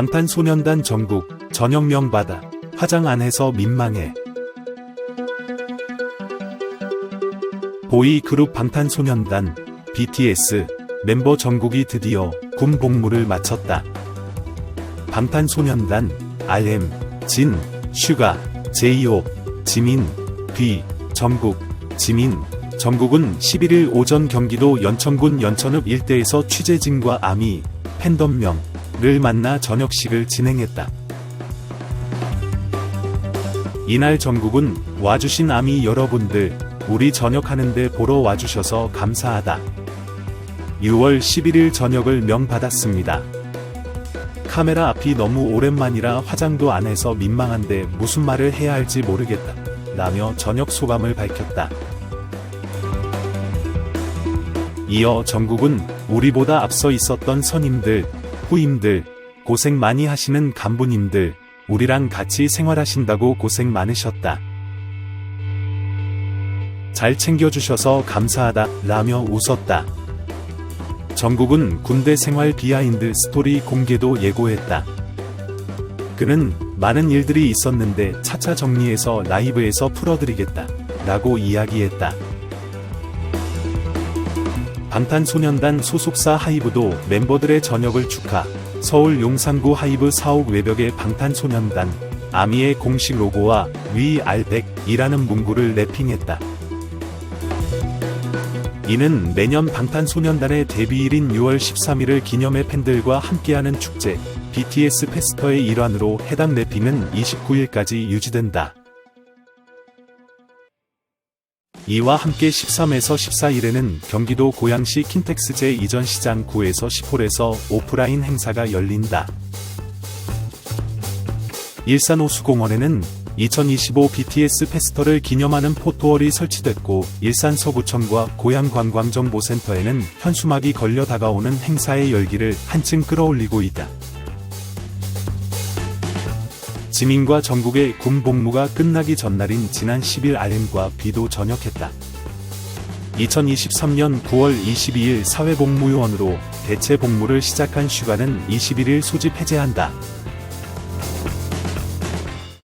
방탄소년단 전국 전역명 받아 화장 안 해서 민망해. 보이 그룹 방탄소년단 BTS 멤버 전국이 드디어 군 복무를 마쳤다. 방탄소년단 RM, 진, 슈가, 제이홉, 지민, 비, 전국, 지민, 전국은 11일 오전 경기도 연천군 연천읍 일대에서 취재진과 아미, 팬덤명 을 만나 저녁식을 진행했다. 이날 전국은 와주신 아미 여러분들, 우리 저녁하는데 보러 와주셔서 감사하다. 6월 11일 저녁을 명받았습니다. 카메라 앞이 너무 오랜만이라 화장도 안 해서 민망한데 무슨 말을 해야 할지 모르겠다. 라며 저녁 소감을 밝혔다. 이어 정국은 우리보다 앞서 있었던 선임들, 후임들, 고생 많이 하시는 간부님들, 우리랑 같이 생활하신다고 고생 많으셨다. 잘 챙겨주셔서 감사하다 라며 웃었다. 정국은 군대 생활 비하인드 스토리 공개도 예고했다. 그는 많은 일들이 있었는데 차차 정리해서 라이브에서 풀어드리겠다. 라고 이야기했다. 방탄소년단 소속사 하이브도 멤버들의 전역을 축하, 서울 용산구 하이브 사옥 외벽에 방탄소년단, 아미의 공식 로고와 위 알백이라는 문구를 랩핑했다. 이는 매년 방탄소년단의 데뷔일인 6월 13일을 기념해 팬들과 함께하는 축제, BTS 페스터의 일환으로 해당 랩핑은 29일까지 유지된다. 이와 함께 13에서 14일에는 경기도 고양시 킨텍스 제2전시장 9에서 10홀에서 오프라인 행사가 열린다. 일산 호수공원에는 2025 BTS 페스터를 기념하는 포토월이 설치됐고 일산 서구청과 고양관광정보센터에는 현수막이 걸려 다가오는 행사의 열기를 한층 끌어올리고 있다. 지민과 전국의 군 복무가 끝나기 전날인 지난 10일 RM과 비도 전역했다. 2023년 9월 22일 사회복무요원으로 대체 복무를 시작한 슈가는 21일 소집 해제한다.